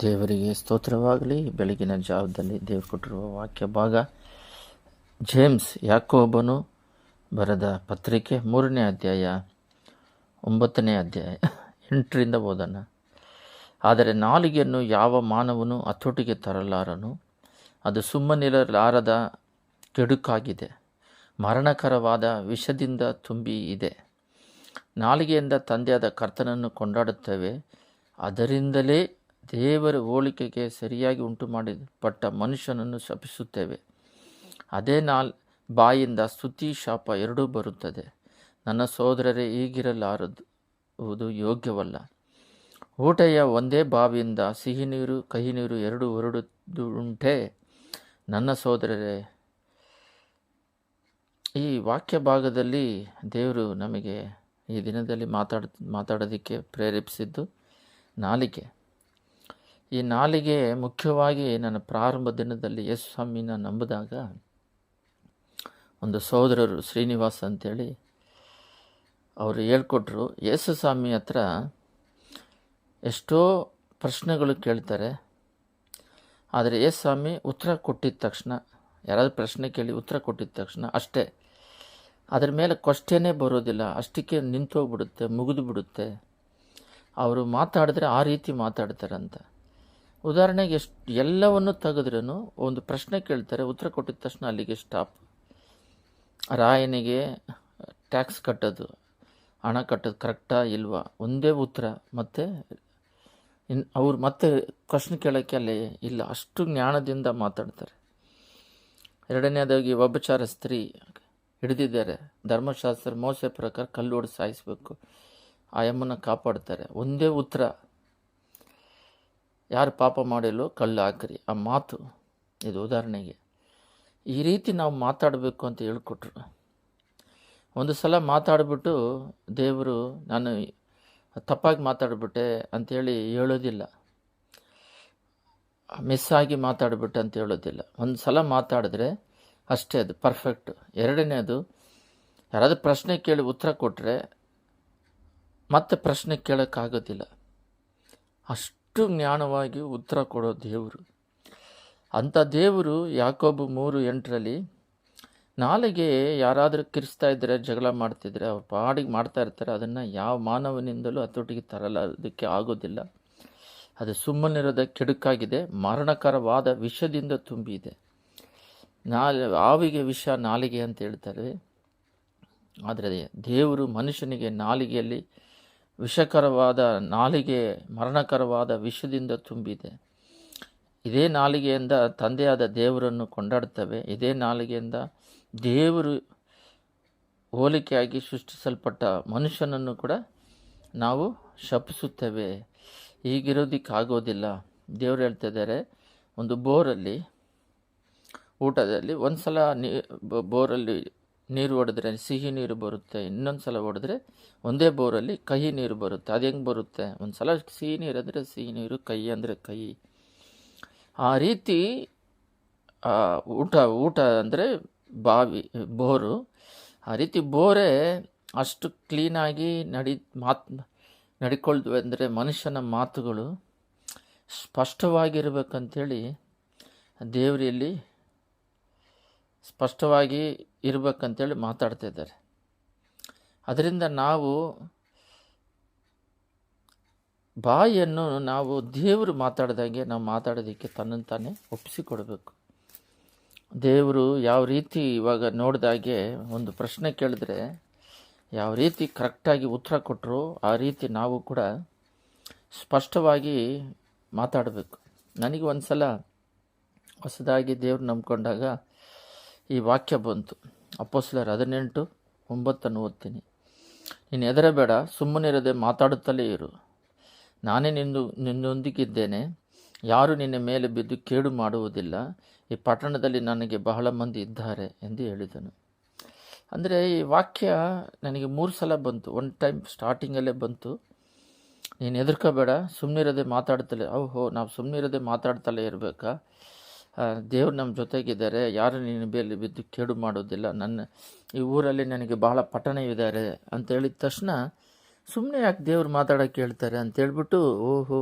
ದೇವರಿಗೆ ಸ್ತೋತ್ರವಾಗಲಿ. ಬೆಳಗಿನ ಜಾವದಲ್ಲಿ ದೇವರು ಕೊಟ್ಟಿರುವ ವಾಕ್ಯ ಭಾಗ. ಜೇಮ್ಸ್ ಯಾಕೋಬನು ಬರೆದ ಪತ್ರಿಕೆ ಮೂರನೇ ಅಧ್ಯಾಯ, ಒಂಬತ್ತನೇ ಅಧ್ಯಾಯ, ಎಂಟರಿಂದ ಓದೋಣ. ಆದರೆ ನಾಲಿಗೆಯನ್ನು ಯಾವ ಮಾನವನು ಹತೋಟಿಗೆ ತರಲಾರನು? ಅದು ಸುಮ್ಮನಿರಲಾರದ ಕೆಡುಕಾಗಿದೆ. ಮರಣಕರವಾದ ವಿಷದಿಂದ ತುಂಬಿ ಇದೆ. ನಾಲಿಗೆಯಿಂದ ತಂದೆಯಾದ ಕರ್ತನನ್ನು ಕೊಂಡಾಡುತ್ತೇವೆ. ಅದರಿಂದಲೇ ದೇವರ ಹೋಲಿಕೆಗೆ ಸರಿಯಾಗಿ ಉಂಟು ಮಾಡಿಪಟ್ಟ ಮನುಷ್ಯನನ್ನು ಶಪಿಸುತ್ತೇವೆ. ಅದೇ ನಾಲ್ ಬಾಯಿಂದ ಸ್ತುತಿ ಶಾಪ ಎರಡೂ ಬರುತ್ತದೆ. ನನ್ನ ಸೋದರರೇ ಹೀಗಿರಲಾರದು ಯೋಗ್ಯವಲ್ಲ. ಊಟೆಯ ಒಂದೇ ಬಾವಿಯಿಂದ ಸಿಹಿ ನೀರು ಕಹಿ ನೀರು ಎರಡು ಹೊರಡುವುದುಂಟೆ ನನ್ನ ಸೋದರರೇ, ಈ ವಾಕ್ಯ ಭಾಗದಲ್ಲಿ ದೇವರು ನಮಗೆ ಈ ದಿನದಲ್ಲಿ ಮಾತಾಡ, ಮಾತಾಡೋದಕ್ಕೆ ಪ್ರೇರೇಪಿಸಿದ್ದು ನಾಲಿಗೆ. ಈ ನಾಲಿಗೆ ಮುಖ್ಯವಾಗಿ ನನ್ನ ಪ್ರಾರಂಭ ದಿನದಲ್ಲಿ ಯೇಸು ಸ್ವಾಮಿನ ನಂಬಿದಾಗ ಒಂದು ಸಹೋದರರು ಶ್ರೀನಿವಾಸ್ ಅಂತೇಳಿ ಅವರು ಹೇಳ್ಕೊಟ್ರು, ಯೇಸು ಸ್ವಾಮಿ ಹತ್ರ ಎಷ್ಟೋ ಪ್ರಶ್ನೆಗಳು ಕೇಳ್ತಾರೆ, ಆದರೆ ಯೇಸು ಸ್ವಾಮಿ ಉತ್ತರ ಕೊಟ್ಟಿದ್ದ ತಕ್ಷಣ, ಯಾರಾದರೂ ಪ್ರಶ್ನೆ ಕೇಳಿ ಉತ್ತರ ಕೊಟ್ಟಿದ್ದ ತಕ್ಷಣ ಅಷ್ಟೇ. ಅದ್ರ ಮೇಲೆ ಕ್ವಶ್ಚನೇ ಬರೋದಿಲ್ಲ, ಅಷ್ಟಕ್ಕೆ ನಿಂತೋಗ್ಬಿಡುತ್ತೆ ಮುಗಿದು ಬಿಡುತ್ತೆ ಅವರು ಮಾತಾಡಿದ್ರೆ ಆ ರೀತಿ ಮಾತಾಡ್ತಾರಂತ. ಉದಾಹರಣೆಗೆ ಎಷ್ಟು ಎಲ್ಲವನ್ನು ತೆಗೆದ್ರೂ ಒಂದು ಪ್ರಶ್ನೆ ಕೇಳ್ತಾರೆ, ಉತ್ತರ ಕೊಟ್ಟಿದ ತಕ್ಷಣ ಅಲ್ಲಿಗೆ ಸ್ಟಾಪ್ ರಾಯನಿಗೆ ಟ್ಯಾಕ್ಸ್ ಕಟ್ಟೋದು, ಹಣ ಕಟ್ಟೋದು ಕರೆಕ್ಟಾ ಇಲ್ವಾ? ಒಂದೇ ಉತ್ತರ. ಮತ್ತು ಇನ್ ಅವ್ರು ಮತ್ತೆ ಪ್ರಶ್ನೆ ಕೇಳೋಕ್ಕೆ ಅಲ್ಲಿ ಇಲ್ಲ, ಅಷ್ಟು ಜ್ಞಾನದಿಂದ ಮಾತಾಡ್ತಾರೆ. ಎರಡನೇದಾಗಿ ಒಬ್ಬಚಾರ ಸ್ತ್ರೀ ಹಿಡಿದಿದ್ದಾರೆ. ಧರ್ಮಶಾಸ್ತ್ರ ಮೋಸ ಪ್ರಕಾರ ಕಲ್ಲು ಹೊಡೆದು ಸಾಯಿಸಬೇಕು. ಆ ಯಮ್ಮನ ಕಾಪಾಡ್ತಾರೆ. ಒಂದೇ ಉತ್ತರ. ಯಾರು ಪಾಪ ಮಾಡಿಲ್ಲೋ ಕಲ್ಲು ಹಾಕ್ರಿ. ಆ ಮಾತು, ಇದು ಉದಾಹರಣೆಗೆ. ಈ ರೀತಿ ನಾವು ಮಾತಾಡಬೇಕು ಅಂತ ಹೇಳ್ಕೊಟ್ರು. ಒಂದು ಸಲ ಮಾತಾಡಿಬಿಟ್ಟು ದೇವರು, ನಾನು ತಪ್ಪಾಗಿ ಮಾತಾಡಿಬಿಟ್ಟೆ ಅಂಥೇಳಿ ಹೇಳೋದಿಲ್ಲ. ಮಿಸ್ ಆಗಿ ಮಾತಾಡಿಬಿಟ್ಟೆ ಅಂತ ಹೇಳೋದಿಲ್ಲ. ಒಂದು ಸಲ ಮಾತಾಡಿದ್ರೆ ಅಷ್ಟೇ ಅದು ಪರ್ಫೆಕ್ಟ್. ಎರಡನೇದು, ಯಾರಾದರೂ ಪ್ರಶ್ನೆ ಕೇಳಿ ಉತ್ತರ ಕೊಟ್ಟರೆ ಮತ್ತೆ ಪ್ರಶ್ನೆ ಕೇಳೋಕ್ಕಾಗೋದಿಲ್ಲ. ಅಷ್ಟು ಜ್ಞಾನವಾಗಿ ಉತ್ತರ ಕೊಡೋ ದೇವರು. ಅಂಥ ದೇವರು ಯಾಕೊಬ್ಬ ಮೂರು ಎಂಟರಲ್ಲಿ, ನಾಲಿಗೆ ಯಾರಾದರೂ ಕಿರಿಸ್ತಾ ಇದ್ದರೆ ಜಗಳ ಮಾಡ್ತಿದ್ರೆ, ಅವ್ರು ಪಾಡಿಗೆ ಮಾಡ್ತಾ ಇರ್ತಾರೆ, ಅದನ್ನು ಯಾವ ಮಾನವನಿಂದಲೂ ಹತೋಟಿಗೆ ಅದಕ್ಕೆ ಆಗೋದಿಲ್ಲ. ಅದು ಸುಮ್ಮನಿರೋದ ಕೆಡುಕಾಗಿದೆ, ಮರಣಕರವಾದ ವಿಷದಿಂದ ತುಂಬಿದೆ. ನಾಲೆ, ಆವಿಗೆ ವಿಷ ನಾಲಿಗೆ ಅಂತ ಹೇಳ್ತಾರೆ. ಆದರೆ ದೇವರು ಮನುಷ್ಯನಿಗೆ ನಾಲಿಗೆಯಲ್ಲಿ ವಿಷಕರವಾದ ನಾಲಿಗೆ ಮರಣಕರವಾದ ವಿಷದಿಂದ ತುಂಬಿದೆ. ಇದೇ ನಾಲಿಗೆಯಿಂದ ತಂದೆಯಾದ ದೇವರನ್ನು ಕೊಂಡಾಡ್ತವೆ ಇದೇ ನಾಲಿಗೆಯಿಂದ ದೇವರು ಹೋಲಿಕೆಯಾಗಿ ಸೃಷ್ಟಿಸಲ್ಪಟ್ಟ ಮನುಷ್ಯನನ್ನು ಕೂಡ ನಾವು ಶಪಿಸುತ್ತೇವೆ. ಹೀಗಿರೋದಕ್ಕಾಗೋದಿಲ್ಲ. ದೇವರು ಹೇಳ್ತಿದ್ದಾರೆ, ಒಂದು ಬೋರಲ್ಲಿ, ಊಟದಲ್ಲಿ ಒಂದು ಸಲ ನೀ ಬೋರಲ್ಲಿ ನೀರು ಹೊಡೆದ್ರೆ ಸಿಹಿ ನೀರು ಬರುತ್ತೆ, ಇನ್ನೊಂದು ಸಲ ಹೊಡೆದ್ರೆ ಒಂದೇ ಬೋರಲ್ಲಿ ಕಹಿ ನೀರು ಬರುತ್ತೆ. ಅದು ಹೆಂಗೆ ಬರುತ್ತೆ? ಒಂದು ಸಲ ಸಿಹಿ ನೀರು ಅಂದರೆ ಸಿಹಿ ನೀರು, ಕಹಿ ಅಂದರೆ ಕಹಿ. ಆ ರೀತಿ ಊಟ ಊಟ ಅಂದರೆ ಬಾವಿ, ಬೋರು. ಆ ರೀತಿ ಬೋರೇ ಅಷ್ಟು ಕ್ಲೀನಾಗಿ ನಡಿ, ಮಾತು, ನಡ್ಕೊಳ್ತವೆ ಅಂದರೆ ಮನುಷ್ಯನ ಮಾತುಗಳು ಸ್ಪಷ್ಟವಾಗಿರ್ಬೇಕಂತೇಳಿ ದೇವರಲ್ಲಿ ಸ್ಪಷ್ಟವಾಗಿ ಇರಬೇಕಂತೇಳಿ ಮಾತಾಡ್ತಾ ಇದ್ದಾರೆ. ಅದರಿಂದ ನಾವು ಬಾಯಿಯನ್ನು ನಾವು ದೇವರು ಮಾತಾಡ್ದಂಗೆ ನಾವು ಮಾತಾಡೋದಕ್ಕೆ ತನ್ನನ್ನು ತಾನೇ ಒಪ್ಪಿಸಿಕೊಡ್ಬೇಕು. ದೇವರು ಯಾವ ರೀತಿ ಇವಾಗ ನೋಡಿದಾಗೆ ಒಂದು ಪ್ರಶ್ನೆ ಕೇಳಿದ್ರೆ ಯಾವ ರೀತಿ ಕರೆಕ್ಟಾಗಿ ಉತ್ತರ ಕೊಟ್ಟರು ಆ ರೀತಿ ನಾವು ಕೂಡ ಸ್ಪಷ್ಟವಾಗಿ ಮಾತಾಡಬೇಕು. ನನಗೆ ಒಂದು ಸಲ ಹೊಸದಾಗಿ ದೇವ್ರು ನಂಬ್ಕೊಂಡಾಗ ಈ ವಾಕ್ಯ ಬಂತು. ಅಪ್ಪೋಸ್ಲರ್ ಹದಿನೆಂಟು, ಒಂಬತ್ತನ್ನು ಓದ್ತೀನಿ. ನೀನು ಹೆದರಬೇಡ, ಸುಮ್ಮನಿರದೆ ಮಾತಾಡುತ್ತಲೇ ಇರು. ನಾನೇ ನಿಂದು, ನಿನ್ನೊಂದಿಗಿದ್ದೇನೆ. ಯಾರು ನಿನ್ನ ಮೇಲೆ ಬಿದ್ದು ಕೇಡು ಮಾಡುವುದಿಲ್ಲ. ಈ ಪಟ್ಟಣದಲ್ಲಿ ನನಗೆ ಬಹಳ ಮಂದಿ ಇದ್ದಾರೆ ಎಂದು ಹೇಳಿದನು. ಅಂದರೆ ಈ ವಾಕ್ಯ ನನಗೆ ಮೂರು ಸಲ ಬಂತು. ಒನ್ ಟೈಮ್ ಸ್ಟಾರ್ಟಿಂಗಲ್ಲೇ ಬಂತು. ನೀನು ಹೆದರ್ಕೋಬೇಡ, ಸುಮ್ಮನಿರದೆ ಮಾತಾಡ್ತಲೇ ಓಹೋ, ನಾವು ಸುಮ್ಮನಿರದೆ ಮಾತಾಡ್ತಲೇ ಇರಬೇಕಾ? ದೇವ್ರು ನಮ್ಮ ಜೊತೆಗಿದ್ದಾರೆ. ಯಾರು ನಿನ್ನ ಮೇಲೆ ಬಿದ್ದು ಕೇಡು ಮಾಡೋದಿಲ್ಲ. ನನ್ನ, ಈ ಊರಲ್ಲಿ ನನಗೆ ಭಾಳ ಪಟ್ಟಣ ಇದ್ದಾರೆ ಅಂತ ಹೇಳಿದ ತಕ್ಷಣ ಸುಮ್ಮನೆ ಯಾಕೆ ದೇವ್ರು ಮಾತಾಡೋಕ್ಕೆ ಹೇಳ್ತಾರೆ ಅಂತೇಳ್ಬಿಟ್ಟು ಓಹೋ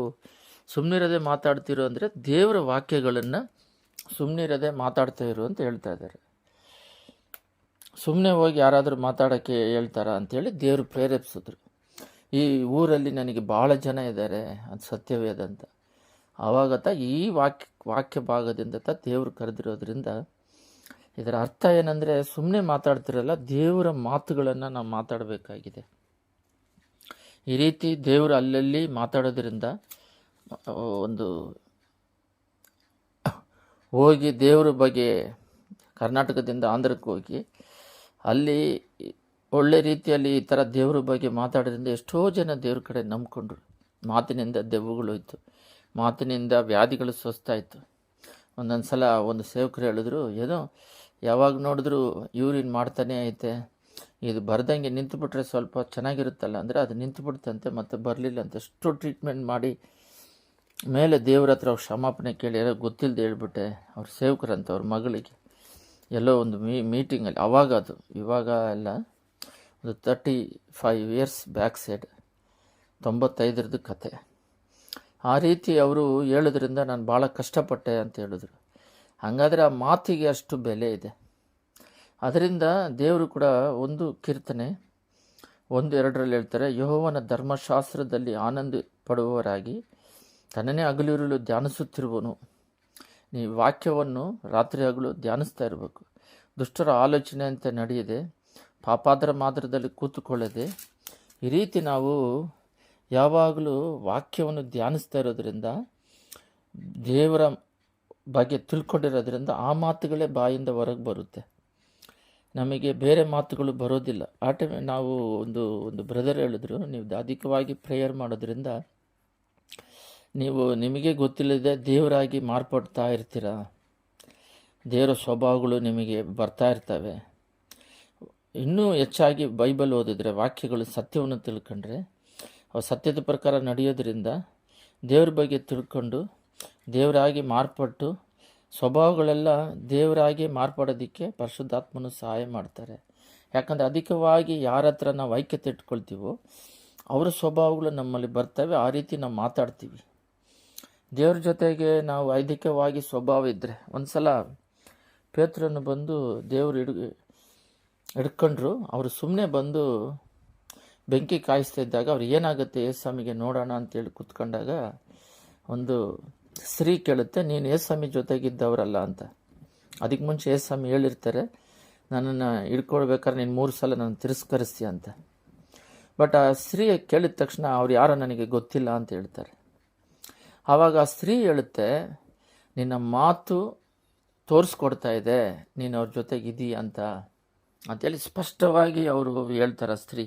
ಸುಮ್ಮನಿರದೆ ಮಾತಾಡ್ತಿರೋ ಅಂದರೆ ದೇವರ ವಾಕ್ಯಗಳನ್ನು ಸುಮ್ಮನಿರದೆ ಮಾತಾಡ್ತಾ ಇರು ಅಂತ ಹೇಳ್ತಾ ಇದ್ದಾರೆ. ಸುಮ್ಮನೆ ಹೋಗಿ ಯಾರಾದರೂ ಮಾತಾಡೋಕ್ಕೆ ಹೇಳ್ತಾರಾ ಅಂಥೇಳಿ ದೇವರು ಪ್ರೇರೇಪಿಸಿದ್ರು. ಈ ಊರಲ್ಲಿ ನನಗೆ ಭಾಳ ಜನ ಇದ್ದಾರೆ. ಅದು ಸತ್ಯವೇದ ಅಂತ ಆವಾಗತ್ತ ಈ ವಾಕ್ಯ ವಾಕ್ಯ ಭಾಗದಿಂದ ತ ದೇವರು ಕರೆದಿರೋದ್ರಿಂದ ಇದರ ಅರ್ಥ ಏನಂದರೆ ಸುಮ್ಮನೆ ಮಾತಾಡ್ತಿರಲ್ಲ, ದೇವರ ಮಾತುಗಳನ್ನು ನಾವು ಮಾತಾಡಬೇಕಾಗಿದೆ. ಈ ರೀತಿ ದೇವರು ಅಲ್ಲಲ್ಲಿ ಮಾತಾಡೋದ್ರಿಂದ ಒಂದು ಹೋಗಿ ದೇವ್ರ ಬಗ್ಗೆ ಕರ್ನಾಟಕದಿಂದ ಆಂಧ್ರಕ್ಕೆ ಹೋಗಿ ಅಲ್ಲಿ ಒಳ್ಳೆ ರೀತಿಯಲ್ಲಿ ಈ ಥರ ದೇವ್ರ ಬಗ್ಗೆ ಮಾತಾಡೋದ್ರಿಂದ ಎಷ್ಟೋ ಜನ ದೇವ್ರ ಕಡೆ ನಂಬ್ಕೊಂಡ್ರು. ಮಾತಿನಿಂದ ದೆವ್ವಗಳು ಹೋಯ್ತು. ಮಾತಿನಿಂದ ವ್ಯಾಧಿಗಳು ಸ್ವಸ್ತಾಯಿತು ಒಂದೊಂದು ಸಲ ಒಂದು ಸೇವಕರು ಹೇಳಿದ್ರು, ಏನೋ, ಯಾವಾಗ ನೋಡಿದ್ರು ಯೂರಿನ್ ಮಾಡ್ತಾನೆ ಐತೆ. ಇದು ಬರ್ದಂಗೆ ನಿಂತುಬಿಟ್ರೆ ಸ್ವಲ್ಪ ಚೆನ್ನಾಗಿರುತ್ತಲ್ಲ? ಅಂದರೆ, ಅದು ನಿಂತುಬಿಡ್ತಂತೆ, ಮತ್ತೆ ಬರಲಿಲ್ಲ ಅಂತ. ಎಷ್ಟು ಟ್ರೀಟ್ಮೆಂಟ್ ಮಾಡಿ ಮೇಲೆ ದೇವ್ರ ಹತ್ರ ಅವ್ರು ಕ್ಷಮಾಪಣೆ ಕೇಳಿ ಯಾರೋ ಗೊತ್ತಿಲ್ಲದೆ ಹೇಳ್ಬಿಟ್ಟೆ ಅವ್ರ ಸೇವಕರಂತ ಅವ್ರ ಮಗಳಿಗೆ. ಎಲ್ಲೋ ಒಂದು ಮೀ, ಮೀಟಿಂಗಲ್ಲಿ, ಅವಾಗ ಅದು, ಇವಾಗ ಎಲ್ಲ ಒಂದು thirty five years back side, ತೊಂಬತ್ತೈದರದ್ದು ಕತೆ. ಆ ರೀತಿ ಅವರು ಹೇಳೋದ್ರಿಂದ ನಾನು ಭಾಳ ಕಷ್ಟಪಟ್ಟೆ ಅಂತ ಹೇಳಿದ್ರು. ಹಾಗಾದರೆ ಆ ಮಾತಿಗೆ ಅಷ್ಟು ಬೆಲೆ ಇದೆ. ಅದರಿಂದ ದೇವರು ಕೂಡ ಒಂದು ಕೀರ್ತನೆ ಒಂದು ಎರಡರಲ್ಲಿ ಹೇಳ್ತಾರೆ, ಯಹೋವನ ಧರ್ಮಶಾಸ್ತ್ರದಲ್ಲಿ ಆನಂದ ಪಡುವವರಾಗಿ ತನ್ನೇ ಹಗಲಿರುಳು ಧ್ಯಾನಿಸುತ್ತಿರುವನು. ನೀ ವಾಕ್ಯವನ್ನು ರಾತ್ರಿ ಹಗಲು ಧ್ಯಾನಿಸ್ತಾ ಇರಬೇಕು. ದುಷ್ಟರ ಆಲೋಚನೆ ಅಂತ ನಡೆಯದೆ, ಪಾಪಾದರ ಮಾತ್ರದಲ್ಲಿ ಕೂತುಕೊಳ್ಳದೆ ಈ ರೀತಿ ನಾವು ಯಾವಾಗಲೂ ವಾಕ್ಯವನ್ನು ಧ್ಯಾನಿಸ್ತಾ ಇರೋದ್ರಿಂದ, ದೇವರ ಬಗ್ಗೆ ತಿಳ್ಕೊಂಡಿರೋದ್ರಿಂದ ಆ ಮಾತುಗಳೇ ಬಾಯಿಂದ ಹೊರಗೆ ಬರುತ್ತೆ. ನಮಗೆ ಬೇರೆ ಮಾತುಗಳು ಬರೋದಿಲ್ಲ. ಆ ಟೈಮ್ ನಾವು ಒಂದು ಒಂದು ಬ್ರದರ್ ಹೇಳಿದ್ರು, ನೀವು ಅಧಿಕವಾಗಿ ಪ್ರೇಯರ್ ಮಾಡೋದ್ರಿಂದ ನೀವು ನಿಮಗೆ ಗೊತ್ತಿಲ್ಲದೆ ದೇವರಾಗಿ ಮಾರ್ಪಡ್ತಾ ಇರ್ತೀರ? ದೇವರ ಸ್ವಭಾವಗಳು ನಿಮಗೆ ಬರ್ತಾ ಇರ್ತವೆ. ಇನ್ನೂ ಹೆಚ್ಚಾಗಿ ಬೈಬಲ್ ಓದಿದ್ರೆ, ವಾಕ್ಯಗಳು ಸತ್ಯವನ್ನು ತಿಳ್ಕೊಂಡ್ರೆ ಸತ್ಯದ ಪ್ರಕಾರ ನಡೆಯೋದ್ರಿಂದ ದೇವ್ರ ಬಗ್ಗೆ ತಿಳ್ಕೊಂಡು ದೇವರಾಗಿ ಮಾರ್ಪಟ್ಟು ಸ್ವಭಾವಗಳೆಲ್ಲ ದೇವರಾಗಿ ಮಾರ್ಪಡೋದಕ್ಕೆ ಪರಿಶುದ್ಧಾತ್ಮನು ಸಹಾಯ ಮಾಡ್ತಾರೆ. ಯಾಕಂದರೆ ಅಧಿಕವಾಗಿ ಯಾರ ಹತ್ರ ನಾವು ಐಕ್ಯತೆ ಇಟ್ಕೊಳ್ತೀವೋ ಅವರ ಸ್ವಭಾವಗಳು ನಮ್ಮಲ್ಲಿ ಬರ್ತವೆ, ಆ ರೀತಿ ನಾವು ಮಾತಾಡ್ತೀವಿ. ದೇವ್ರ ಜೊತೆಗೆ ನಾವು ಐದಿಕವಾಗಿ ಸ್ವಭಾವ ಇದ್ದರೆ ಒಂದು ಸಲ ಪೇತ್ರನ್ನು ಬಂದು ದೇವರು ಹಿಡ್ ಹಿಡ್ಕೊಂಡ್ರು, ಅವರು ಸುಮ್ಮನೆ ಬಂದು ಬೆಂಕಿ ಕಾಯಿಸ್ತಾ ಇದ್ದಾಗ ಅವ್ರು ಏನಾಗುತ್ತೆ ಏಸ್ವಾಮಿಗೆ ನೋಡೋಣ ಅಂತೇಳಿ ಕೂತ್ಕೊಂಡಾಗ ಒಂದು ಸ್ತ್ರೀ ಕೇಳುತ್ತೆ, ನೀನು ಏಸ್ವಾಮಿ ಜೊತೆಗಿದ್ದವರಲ್ಲ ಅಂತ. ಅದಕ್ಕೆ ಮುಂಚೆ ಏಸ್ವಾಮಿ ಹೇಳಿರ್ತಾರೆ, ನನ್ನನ್ನು ಹಿಡ್ಕೊಳ್ಬೇಕಾದ್ರೆ ನೀನು ಮೂರು ಸಲ ನಾನು ತಿರಸ್ಕರಿಸ್ತೀಯ ಅಂತ. ಬಟ್ ಆ ಸ್ತ್ರೀ ಕೇಳಿದ ತಕ್ಷಣ ಅವ್ರು ಯಾರೋ ನನಗೆ ಗೊತ್ತಿಲ್ಲ ಅಂತ ಹೇಳ್ತಾರೆ. ಆವಾಗ ಆ ಸ್ತ್ರೀ ಹೇಳುತ್ತೆ, ನಿನ್ನ ಮಾತು ತೋರಿಸ್ಕೊಡ್ತಾ ಇದೆ, ನೀನು ಅವ್ರ ಜೊತೆಗಿದ್ದೀಯ ಅಂತ. ಅಂತೇಳಿ ಸ್ಪಷ್ಟವಾಗಿ ಅವರು ಹೇಳ್ತಾರೆ ಸ್ತ್ರೀ.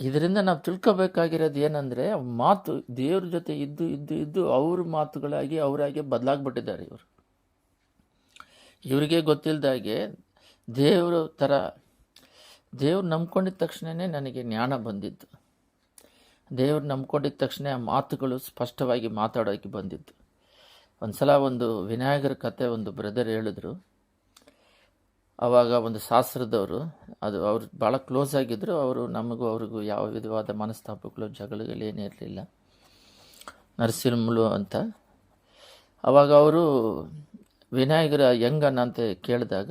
ಇದರಿಂದ ನಾವು ತಿಳ್ಕೊಬೇಕಾಗಿರೋದು ಏನಂದರೆ, ಮಾತು, ದೇವ್ರ ಜೊತೆ ಇದ್ದು ಇದ್ದು ಇದ್ದು ಅವ್ರ ಮಾತುಗಳಾಗಿ, ಅವರಾಗೆ ಬದಲಾಗ್ಬಿಟ್ಟಿದ್ದಾರೆ ಇವರು. ಇವರಿಗೆ ಗೊತ್ತಿಲ್ಲದಾಗೆ ದೇವ್ರ ಥರ, ದೇವ್ರು ನಂಬ್ಕೊಂಡಿದ್ದ ತಕ್ಷಣವೇ ನನಗೆ ಜ್ಞಾನ ಬಂದಿದ್ದು ದೇವ್ರು ನಂಬ್ಕೊಂಡಿದ್ದ ತಕ್ಷಣ ಆ ಮಾತುಗಳು ಸ್ಪಷ್ಟವಾಗಿ ಮಾತಾಡೋಕ್ಕೆ ಬಂದಿದ್ದು ಒಂದು ಸಲ ಒಂದು ವಿನಾಯಕರ ಕತೆ ಒಂದು ಬ್ರದರ್ ಹೇಳಿದ್ರು. ಆವಾಗ ಒಂದು ಶಾಸ್ತ್ರದವರು, ಅದು ಅವ್ರು ಭಾಳ ಕ್ಲೋಸ್ ಆಗಿದ್ದರು ಅವರು ನಮಗೂ ಅವ್ರಿಗೂ ಯಾವ ವಿಧವಾದ ಮನಸ್ತಾಪಗಳು, ಜಗಳಗಳು ಏನೂ ಇರಲಿಲ್ಲ. ನರಸಿಂಹಳು ಅಂತ. ಆವಾಗ ಅವರು ವಿನಾಯಕರ ಹೆಂಗನ ಅಂತ ಕೇಳಿದಾಗ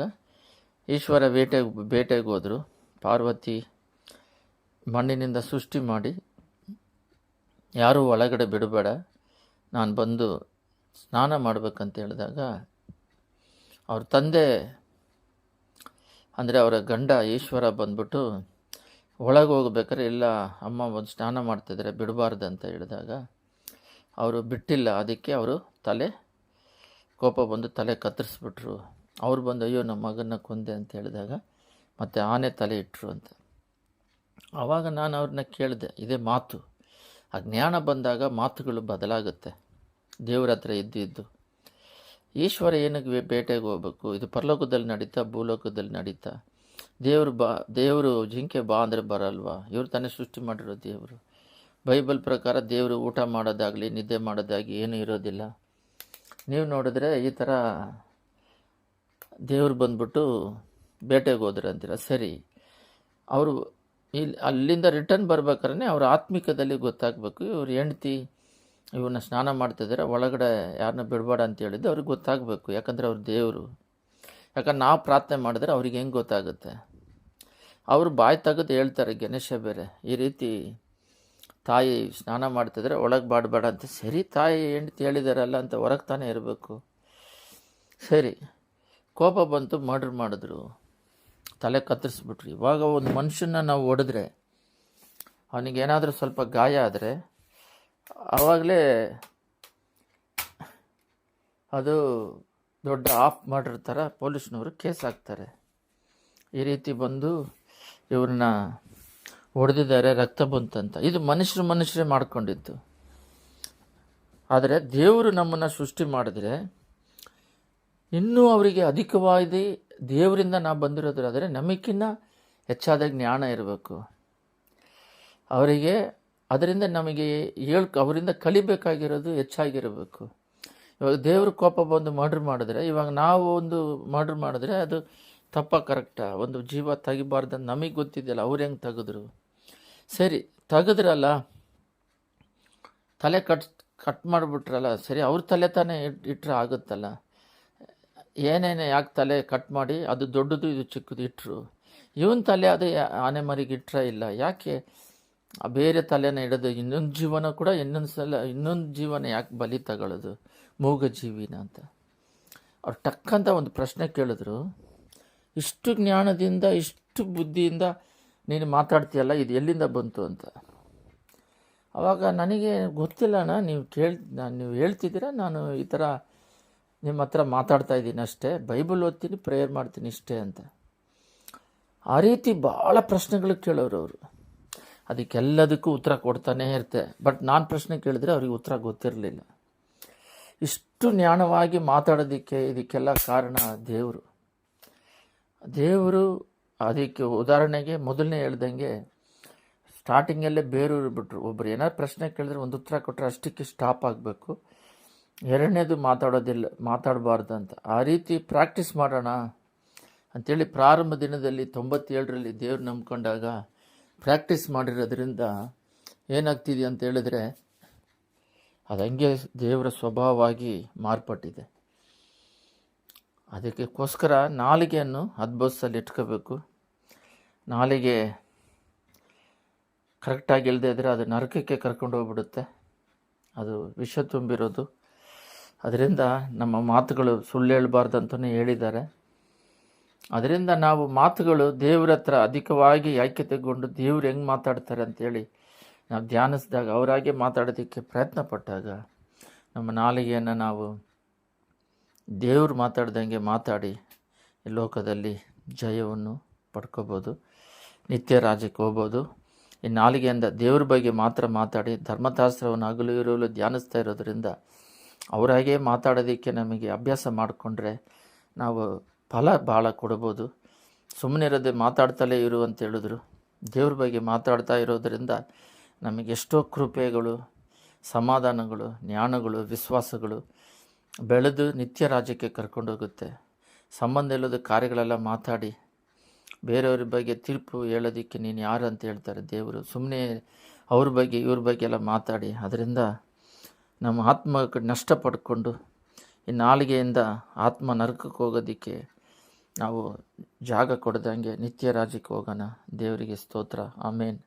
ಈಶ್ವರ ಬೇಟೆಗೆ ಬೇಟೆಗೆ ಹೋದರು. ಪಾರ್ವತಿ ಮಣ್ಣಿನಿಂದ ಸೃಷ್ಟಿ ಮಾಡಿ, ಯಾರೂ ಒಳಗಡೆ ಬಿಡಬೇಡ, ನಾನು ಬಂದು ಸ್ನಾನ ಮಾಡಬೇಕಂತ ಹೇಳಿದಾಗ, ಅವ್ರ ತಂದೆ ಅಂದರೆ ಅವರ ಗಂಡ ಈಶ್ವರ ಬಂದ್ಬಿಟ್ಟು ಒಳಗೆ ಹೋಗ್ಬೇಕಾದ್ರೆ, ಇಲ್ಲ, ಅಮ್ಮ ಒಂದು ಸ್ನಾನ ಮಾಡ್ತಿದ್ದಾರೆ ಬಿಡಬಾರ್ದು ಅಂತ ಹೇಳಿದಾಗ ಅವರು ಬಿಟ್ಟಿಲ್ಲ. ಅದಕ್ಕೆ ಅವರು ತಲೆ, ಕೋಪ ಬಂದು ತಲೆ ಕತ್ತರಿಸ್ಬಿಟ್ರು. ಅವ್ರು ಬಂದು, ಅಯ್ಯೋ ನಮ್ಮ ಮಗನ ಕೊಂದೆ ಅಂತ ಹೇಳಿದಾಗ ಮತ್ತು ಆನೆ ತಲೆ ಇಟ್ಟರು ಅಂತ. ಆವಾಗ ನಾನು ಅವ್ರನ್ನ ಕೇಳಿದೆ, ಇದೇ ಮಾತು. ಆ ಜ್ಞಾನ ಬಂದಾಗ ಮಾತುಗಳು ಬದಲಾಗುತ್ತೆ. ದೇವ್ರ ಹತ್ರ ಇದ್ದು ಇದ್ದು. ಈಶ್ವರ ಏನಕ್ಕೆ ಬೇಟೆಗೆ ಹೋಗ್ಬೇಕು? ಇದು ಪರಲೋಕದಲ್ಲಿ ನಡೀತಾ, ಭೂಲೋಕದಲ್ಲಿ ನಡೀತಾ? ದೇವರು ಬಾ ದೇವರು ಜಿಂಕೆ ಬಾ ಅಂದರೆ ಬರಲ್ವಾ? ಇವ್ರು ತಾನೇ ಸೃಷ್ಟಿ ಮಾಡಿರೋ ದೇವರು. ಬೈಬಲ್ ಪ್ರಕಾರ ದೇವರು ಊಟ ಮಾಡೋದಾಗಲಿ, ನಿದ್ದೆ ಮಾಡೋದಾಗಲಿ ಏನೂ ಇರೋದಿಲ್ಲ. ನೀವು ನೋಡಿದ್ರೆ ಈ ಥರ ದೇವರು ಬಂದ್ಬಿಟ್ಟು ಬೇಟೆಗೆ ಹೋದ್ರೆ ಅಂತೀರ? ಸರಿ. ಅವರು ಇಲ್ಲಿ ಅಲ್ಲಿಂದ ರಿಟರ್ನ್ ಬರ್ಬೇಕಾದ್ರೆ ಅವ್ರ ಆತ್ಮಿಕದಲ್ಲಿ ಗೊತ್ತಾಗಬೇಕು. ಇವ್ರ ಹೆಂಡ್ತಿ ಇವನ್ನ ಸ್ನಾನ ಮಾಡ್ತಿದ್ದಾರೆ ಒಳಗಡೆ ಯಾರನ್ನ ಬಿಡಬೇಡ ಅಂತ ಹೇಳಿದ್ದು ಅವ್ರಿಗೆ ಗೊತ್ತಾಗಬೇಕು, ಯಾಕಂದರೆ ಅವ್ರ ದೇವರು. ಯಾಕಂದ್ರೆ ನಾವು ಪ್ರಾರ್ಥನೆ ಮಾಡಿದ್ರೆ ಅವ್ರಿಗೆ ಹೆಂಗೆ ಗೊತ್ತಾಗುತ್ತೆ? ಅವರು ಬಾಯಿ ತೆಗೆದು ಹೇಳ್ತಾರೆ, ಗಣೇಶ ಬೇರೆ, ಈ ರೀತಿ ತಾಯಿ ಸ್ನಾನ ಮಾಡ್ತಿದ್ರೆ ಒಳಗೆ ಬಾಡಬೇಡ ಅಂತ. ಸರಿ ತಾಯಿ, ಹೆಂಡ್ತಿ ಹೇಳಿದಾರಲ್ಲ ಅಂತ ಹೊರಗೆ ತಾನೇ ಇರಬೇಕು. ಸರಿ. ಕೋಪ ಬಂತು, ಮರ್ಡ್ರ್ ಮಾಡಿದ್ರು. ತಲೆ ಕತ್ತರಿಸ್ಬಿಟ್ರು. ಇವಾಗ ಒಂದು ಮನುಷ್ಯನ ನಾವು ಹೊಡೆದ್ರೆ, ಅವನಿಗೇನಾದರೂ ಸ್ವಲ್ಪ ಗಾಯ ಆದರೆ ಆವಾಗಲೇ ಅದು ದೊಡ್ಡ ಆಫ್ ಮಾಡಿರ್ತಾರೆ, ಪೊಲೀಸ್ನವರು ಕೇಸ್ ಹಾಕ್ತಾರೆ. ಈ ರೀತಿ ಬಂದು ಇವ್ರನ್ನ ಹೊಡೆದಿದ್ದಾರೆ, ರಕ್ತ ಬಂತಂತ. ಇದು ಮನುಷ್ಯರು ಮನುಷ್ಯರೇ ಮಾಡ್ಕೊಂಡಿದ್ದು. ಆದರೆ ದೇವರು ನಮ್ಮನ್ನು ಸೃಷ್ಟಿ ಮಾಡಿದ್ರೆ ಇನ್ನೂ ಅವರಿಗೆ ಅಧಿಕವಾಗಿ ದೇವರಿಂದ ನಾವು ಬಂದಿರೋದ್ರಾದರೆ ನಮಗಿನ್ನ ಹೆಚ್ಚಾದ ಜ್ಞಾನ ಇರಬೇಕು. ಅವರಿಗೆ ಅದರಿಂದ ನಮಗೆ ಹೇಳ್ ಅವರಿಂದ ಕಲಿಬೇಕಾಗಿರೋದು ಹೆಚ್ಚಾಗಿರಬೇಕು. ಇವಾಗ ದೇವ್ರ ಕೋಪ ಬಂದು ಮರ್ಡ್ರ್ ಮಾಡಿದ್ರೆ, ಇವಾಗ ನಾವು ಒಂದು ಮರ್ಡ್ರ್ ಮಾಡಿದ್ರೆ ಅದು ತಪ್ಪ, ಕರೆಕ್ಟ? ಒಂದು ಜೀವ ತೆಗಿಬಾರ್ದು ನಮಗೆ ಗೊತ್ತಿದೆಯಲ್ಲ, ಅವ್ರು ಹೆಂಗೆ ತೆಗೆದ್ರು? ಸರಿ, ತೆಗೆದ್ರಲ್ಲ, ತಲೆ ಕಟ್ ಕಟ್ ಮಾಡಿಬಿಟ್ರಲ್ಲ, ಸರಿ, ಅವ್ರ ತಲೆ ತಾನೇ ಇಟ್ ಇಟ್ಟರೆ ಆಗುತ್ತಲ್ಲ. ಏನೇನು ಯಾಕೆ ತಲೆ ಕಟ್ ಮಾಡಿ, ಅದು ದೊಡ್ಡದು ಇದು ಚಿಕ್ಕದು ಇಟ್ಟರು ಇವನ್ ತಲೆ ಅದು ಆನೆ ಮರಿಗೆ ಇಟ್ಟರೆ ಇಲ್ಲ. ಯಾಕೆ? ಬೇರೆ ತಲೆನ ಹಿಡಿದು ಇನ್ನೊಂದು ಜೀವನ ಕೂಡ ಇನ್ನೊಂದು ಸಲ, ಇನ್ನೊಂದು ಜೀವನ ಯಾಕೆ ಬಲಿ ತಗೊಳ್ಳೋದು ಮೂಗ ಜೀವಿನ ಅಂತ. ಅವ್ರು ಟಕ್ಕಂತ ಒಂದು ಪ್ರಶ್ನೆ ಕೇಳಿದ್ರು. ಇಷ್ಟು ಜ್ಞಾನದಿಂದ, ಇಷ್ಟು ಬುದ್ಧಿಯಿಂದ ನೀನು ಮಾತಾಡ್ತೀಯಲ್ಲ, ಇದು ಎಲ್ಲಿಂದ ಬಂತು ಅಂತ. ಆವಾಗ ನನಗೆ ಗೊತ್ತಿಲ್ಲಣ್ಣ ನೀವು ಕೇಳ್, ನಾನು ನೀವು ಹೇಳ್ತಿದ್ದೀರಾ? ನಾನು ಈ ಥರ ನಿಮ್ಮ ಹತ್ರ ಮಾತಾಡ್ತಾ ಇದ್ದೀನಿ ಅಷ್ಟೇ. ಬೈಬಲ್ ಓದ್ತೀನಿ, ಪ್ರೇಯರ್ ಮಾಡ್ತೀನಿ ಇಷ್ಟೇ ಅಂತ. ಆ ರೀತಿ ಭಾಳ ಪ್ರಶ್ನೆಗಳು ಕೇಳೋರು ಅವರು. ಅದಕ್ಕೆಲ್ಲದಕ್ಕೂ ಉತ್ತರ ಕೊಡ್ತಾನೇ ಇರ್ತೆ ಬಟ್ ನಾನು ಪ್ರಶ್ನೆ ಕೇಳಿದ್ರೆ ಅವ್ರಿಗೆ ಉತ್ತರ ಗೊತ್ತಿರಲಿಲ್ಲ. ಇಷ್ಟು ಜ್ಞಾನವಾಗಿ ಮಾತಾಡೋದಕ್ಕೆ ಇದಕ್ಕೆಲ್ಲ ಕಾರಣ ದೇವರು. ದೇವರು ಅದಕ್ಕೆ ಉದಾಹರಣೆಗೆ ಮೊದಲನೇ ಹೇಳ್ದಂಗೆ ಸ್ಟಾರ್ಟಿಂಗಲ್ಲೇ ಬೇರೂರು ಬಿಟ್ರು. ಒಬ್ಬರು ಏನಾದ್ರು ಪ್ರಶ್ನೆ ಕೇಳಿದ್ರೆ ಒಂದು ಉತ್ತರ ಕೊಟ್ಟರೆ ಅಷ್ಟಕ್ಕೆ ಸ್ಟಾಪ್ ಆಗಬೇಕು. ಎರಡನೇದು ಮಾತಾಡೋದಿಲ್ಲ, ಮಾತಾಡಬಾರ್ದು ಅಂತ. ಆ ರೀತಿ ಪ್ರಾಕ್ಟೀಸ್ ಮಾಡೋಣ ಅಂಥೇಳಿ ಪ್ರಾರಂಭ ದಿನದಲ್ಲಿ ತೊಂಬತ್ತೇಳರಲ್ಲಿ ದೇವ್ರು ನಂಬ್ಕೊಂಡಾಗ ಪ್ರಾಕ್ಟೀಸ್ ಮಾಡಿರೋದ್ರಿಂದ ಏನಾಗ್ತಿದೆ ಅಂತ ಹೇಳಿದ್ರೆ ಅದು ಹಂಗೆ ದೇವರ ಸ್ವಭಾವವಾಗಿ ಮಾರ್ಪಟ್ಟಿದೆ. ಅದಕ್ಕೋಸ್ಕರ ನಾಲಿಗೆಯನ್ನು ಹದ್ಬಸ್ಸಲ್ಲಿ ಇಟ್ಕೋಬೇಕು. ನಾಲಿಗೆ ಕರೆಕ್ಟಾಗಿ ಇಲ್ಲದೆ ಇದ್ದರೆ ಅದು ನರಕಕ್ಕೆ ಕರ್ಕೊಂಡು ಹೋಗ್ಬಿಡುತ್ತೆ. ಅದು ವಿಷ ತುಂಬಿರೋದು. ಅದರಿಂದ ನಮ್ಮ ಮಾತುಗಳು ಸುಳ್ಳು ಹೇಳಬಾರ್ದು ಅಂತಲೇ ಹೇಳಿದ್ದಾರೆ. ಅದರಿಂದ ನಾವು ಮಾತುಗಳು ದೇವ್ರ ಹತ್ರ ಅಧಿಕವಾಗಿ ಐಕ್ಯತೆಗೊಂಡು ದೇವ್ರು ಹೆಂಗೆ ಮಾತಾಡ್ತಾರೆ ಅಂತೇಳಿ ನಾವು ಧ್ಯಾನಿಸಿದಾಗ ಅವರಾಗೆ ಮಾತಾಡೋದಕ್ಕೆ ಪ್ರಯತ್ನ ಪಟ್ಟಾಗ ನಮ್ಮ ನಾಲಿಗೆಯನ್ನು ನಾವು ದೇವ್ರು ಮಾತಾಡ್ದಂಗೆ ಮಾತಾಡಿ ಈ ಲೋಕದಲ್ಲಿ ಜಯವನ್ನು ಪಡ್ಕೋಬೋದು, ನಿತ್ಯ ರಾಜ್ಯಕ್ಕೆ ಹೋಗ್ಬೋದು. ಈ ನಾಲಿಗೆಯಿಂದ ದೇವ್ರ ಬಗ್ಗೆ ಮಾತ್ರ ಮಾತಾಡಿ ಧರ್ಮಶಾಸ್ತ್ರವನ್ನು ಹಗಲು ಇರಲು ಧ್ಯಾನಿಸ್ತಾ ಇರೋದ್ರಿಂದ ಅವರಾಗೆ ಮಾತಾಡೋದಕ್ಕೆ ನಮಗೆ ಅಭ್ಯಾಸ ಮಾಡಿಕೊಂಡ್ರೆ ನಾವು ಫಲ ಭಾಳ ಕೊಡ್ಬೋದು. ಸುಮ್ಮನೆ ಇರೋದೇ ಮಾತಾಡ್ತಲೇ ಇರು ಅಂತ ಹೇಳಿದ್ರು. ದೇವ್ರ ಬಗ್ಗೆ ಮಾತಾಡ್ತಾ ಇರೋದರಿಂದ ನಮಗೆ ಎಷ್ಟೋ ಕೃಪೆಗಳು, ಸಮಾಧಾನಗಳು, ಜ್ಞಾನಗಳು, ವಿಶ್ವಾಸಗಳು ಬೆಳೆದು ನಿತ್ಯ ರಾಜ್ಯಕ್ಕೆ ಕರ್ಕೊಂಡೋಗುತ್ತೆ ಸಂಬಂಧ ಇಲ್ಲದ ಕಾರ್ಯಗಳೆಲ್ಲ ಮಾತಾಡಿ ಬೇರೆಯವ್ರ ಬಗ್ಗೆ ತೀರ್ಪು ಹೇಳೋದಕ್ಕೆ ನೀನು ಯಾರು ಅಂತ ಹೇಳ್ತಾರೆ ದೇವರು. ಸುಮ್ಮನೆ ಅವ್ರ ಬಗ್ಗೆ, ಇವ್ರ ಬಗ್ಗೆ ಎಲ್ಲ ಮಾತಾಡಿ. ಅದರಿಂದ ನಮ್ಮ ಆತ್ಮ ನಷ್ಟ ಪಡ್ಕೊಂಡು ಈ ನಾಲಿಗೆಯಿಂದ ಆತ್ಮ ನರಕಕ್ಕೆ ಹೋಗೋದಕ್ಕೆ ನಾವು ಜಾಗ ಕೊಡ್ದಂಗೆ ನಿತ್ಯ ರಾಜ್ಯಕ್ಕೆ ಹೋಗೋಣ. ದೇವರಿಗೆ ಸ್ತೋತ್ರ. ಆಮೇನ್.